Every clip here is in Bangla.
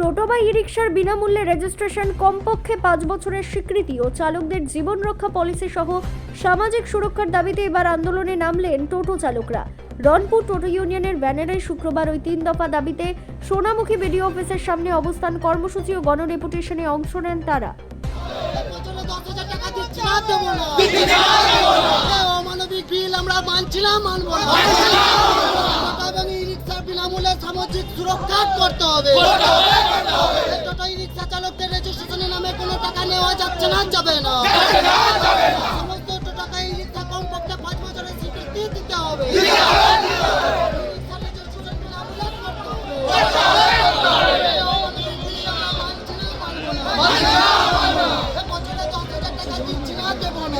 টোটো বা ই রিক্সার বিনামূল্যে রেজিস্ট্রেশন কমপক্ষে পাঁচ বছরের স্বীকৃতি ও চালকদের জীবন রক্ষা পলিসি সহ সামাজিক সুরক্ষার দাবিতে এবার আন্দোলনে নামলেন টোটো চালকরা। রনপুর টোটো ইউনিয়নের ব্যানারে শুক্রবার ওই তিন দফা দাবিতে সোনামুখী বিডিও অফিসের সামনে অবস্থান কর্মসূচি ও গণডেপুটেশনে অংশ নেন তারা। অমানবিক বিল আমরা মানছি না। মানবো সামাজিক সুরক্ষা করতে হবে। এই টোটো ই রিক্সা চালকদের রেজিস্ট্রেশনের নামে কোনো টাকা নেওয়া যাচ্ছে না যাবে না। সমস্ত রিক্সা কমপক্ষে পাঁচ বছরের স্বীকৃতি দিতে হবে। ই রিক্সা registration বিনামূল্যে করতে হবে। এই অমানবিক বিল আমরা মানছি না, মানবো না। এ বছরে দশ হাজার টাকা দিচ্ছি না দেবো না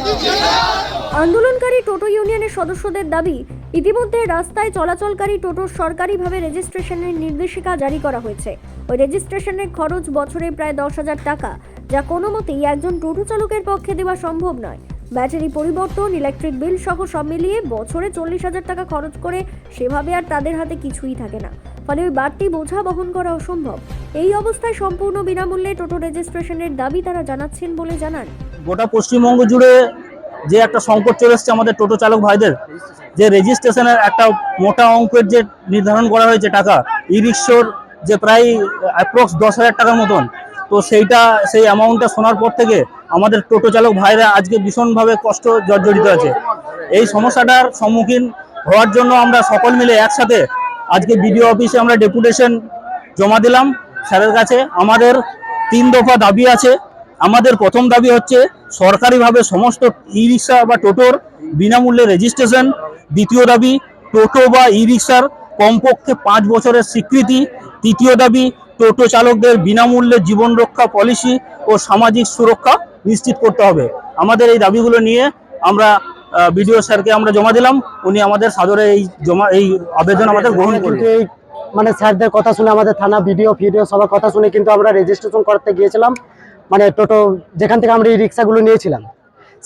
আন্দোলনকারী টোটো ইউনিয়নের সদস্যদের দাবি ইতিমধ্যে রাস্তায় চলাচলকারী টোটোর সরকারিভাবে রেজিস্ট্রেশনের নির্দেশিকা জারি করা হয়েছে। ওই রেজিস্ট্রেশনের খরচ বছরে প্রায় দশ হাজার টাকা, যা কোনো মতেই একজন টোটো চালকের পক্ষে দেওয়া সম্ভব নয়। ব্যাটারি পরিবর্তন, ইলেকট্রিক বিল সহ সব মিলিয়ে বছরে চল্লিশ হাজার টাকা খরচ করে সেভাবে আর তাদের হাতে কিছুই থাকে না। ফলে ওই বাড়তি বোঝা বহন করা অসম্ভব। এই অবস্থায় সম্পূর্ণ বিনামূল্যে টোটো রেজিস্ট্রেশনের দাবি তারা জানাচ্ছেন বলে জানান। গোটা পশ্চিমবঙ্গ জুড়ে যে একটা সংকট চলে এসছে আমাদের টোটো চালক ভাইদের, যে রেজিস্ট্রেশনের একটা মোটা অঙ্কের যে নির্ধারণ করা হয়েছে টাকা ই রিক্সোর যে প্রায় অ্যাপ্রক্স দশ হাজার টাকার মতন, তো সেইটা, সেই অ্যামাউন্টটা শোনার পর থেকে আমাদের টোটো চালক ভাইরা আজকে ভীষণভাবে কষ্ট জর্জরিত আছে। এই সমস্যাটার সম্মুখীন হওয়ার জন্য আমরা সকল মিলে একসাথে আজকে বিডিও অফিসে আমরা ডেপুটেশন জমা দিলাম। স্যারের কাছে আমাদের তিন দফা দাবি আছে। আমাদের প্রথম দাবি হচ্ছে সরকারিভাবে সমস্ত ই রিক্সা বা টোটোর বিনামূল্যে রেজিস্ট্রেশন দ্বিতীয় দাবি টোটো বা ই রিক্সার কমপক্ষে পাঁচ বছরের স্বীকৃতি। তৃতীয় দাবি টোটো চালকদের বিনামূল্যে জীবন রক্ষা পলিসি ও সামাজিক সুরক্ষা নিশ্চিত করতে হবে। আমাদের এই দাবিগুলো নিয়ে আমরা বিডিও স্যারকে আমরা জমা দিলাম। উনি আমাদের সাদরে এই জমা এই আবেদন আমাদের গ্রহণ করলেন। এই মানে স্যারদের কথা শুনে আমাদের থানা ভিডিও ফিডিও সবার কথা শুনে কিন্তু আমরা রেজিস্ট্রেশন করতে গিয়েছিলাম। মানে টোটো, যেখান থেকে আমরা এই রিক্সাগুলো নিয়েছিলাম,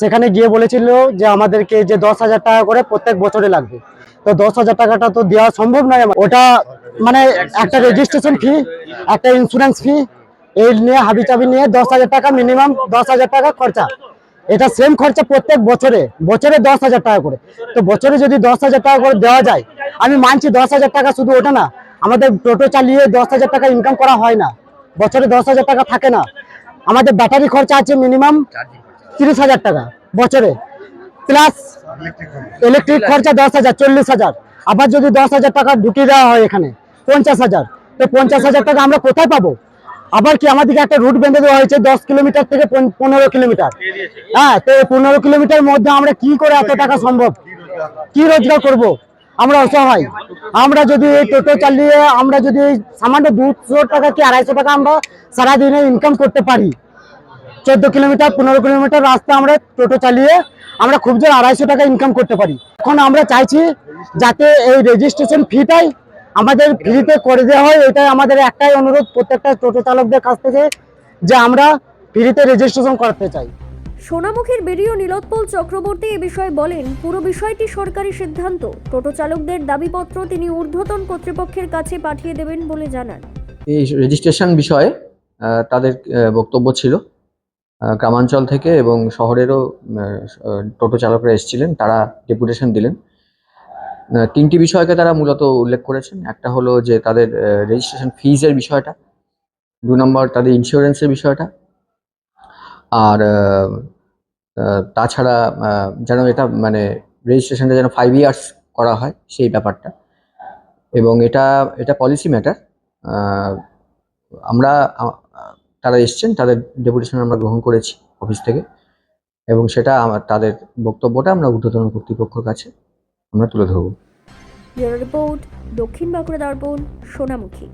সেখানে গিয়ে বলেছিল যে আমাদেরকে যে দশ হাজার টাকা করে প্রত্যেক বছরে লাগবে। তো দশ হাজার টাকাটা তো দেওয়া সম্ভব নয়, ওটা মানে একটা রেজিস্ট্রেশন ফি একটা ইন্স্যুরেন্স ফি এই নিয়ে হাবি চাবি নিয়ে দশ হাজার টাকা মিনিমাম দশ হাজার টাকা খরচা। এটা সেম খরচা প্রত্যেক বছরে বছরে দশ হাজার টাকা করে। তো বছরে যদি দশ হাজার টাকা করে দেওয়া যায়, আমি মানছি দশ হাজার টাকা শুধু ওটা না, আমাদের টোটো চালিয়ে দশ হাজার টাকা ইনকাম করা হয় না। বছরে দশ হাজার টাকা থাকে না। আমাদের ব্যাটারি খরচা আছে মিনিমাম তিরিশ হাজার টাকা বছরে। প্লাস ইলেকট্রিক খরচা দশ হাজার চল্লিশ হাজার। আবার যদি দশ হাজার টাকা ঢুকিয়ে দেওয়া হয় এখানে পঞ্চাশ হাজার। তো পঞ্চাশ হাজার টাকা আমরা কোথায় পাবো? আবার কি আমাদেরকে একটা রুট বেঁধে দেওয়া হয়েছে দশ কিলোমিটার থেকে পন- পনেরো কিলোমিটার। হ্যাঁ তো পনেরো কিলোমিটার মধ্যে আমরা কি করে এত টাকা সম্ভব? কি রোজগার করব? আমরা অসহায়। আমরা যদি এই টোটো চালিয়ে, আমরা যদি সামান্য দুশো টাকা কি আড়াইশো টাকা আমরা সারাদিনে ইনকাম করতে পারি? চোদ্দ কিলোমিটার, পনেরো কিলোমিটার রাস্তা আমরা টোটো চালিয়ে আমরা খুব জোর আড়াইশো টাকা ইনকাম করতে পারি। এখন আমরা চাইছি যাতে এই রেজিস্ট্রেশন ফিটাই আমাদের ফ্রিতে করে দেওয়া হয়। এটাই আমাদের একটাই অনুরোধ প্রত্যেকটা টোটো চালকদের কাছ থেকে, যে আমরা ফ্রিতে রেজিস্ট্রেশন করতে চাই। সোনামুখীর বিডিও নীলোৎপল চক্রবর্তী এ বিষয়ে বলেন, পুরো বিষয়টি সরকারি সিদ্ধান্ত। টোটো চালকদের দাবিপত্র তিনি ঊর্ধ্বতন কর্তৃপক্ষের কাছে পাঠিয়ে দেবেন বলে জানান। এই রেজিস্ট্রেশন বিষয়ে তাদের বক্তব্য ছিল। গ্রামাঞ্চল থেকে এবং শহরেরও টোটো চালকরা এসেছিলেন, তারা ডেপুটেশন দিলেন। তিনটি বিষয়কে তারা মূলত উল্লেখ করেছেন। একটা হলো যে তাদের রেজিস্ট্রেশন ফিজের বিষয়টা, দু নম্বর তাদের ইন্স্যুরেন্সের বিষয়টা আর তাছাড়া যেন এটা মানে রেজিস্ট্রেশনটা যেন ফাইভ ইয়ার্স করা হয় সেই ব্যাপারটা। এবং এটা এটা পলিসি ম্যাটার আমরা তারা এসছেন, তাদের ডেপুটেশন আমরা গ্রহণ করেছি অফিস থেকে। এবং সেটা আমার তাদের বক্তব্যটা আমরা ঊর্ধ্বতন কর্তৃপক্ষের কাছে আমরা তুলে ধরবো। রিপোর্ট, দক্ষিণ বাঁকুড়া দর্পণ, সোনামুখী।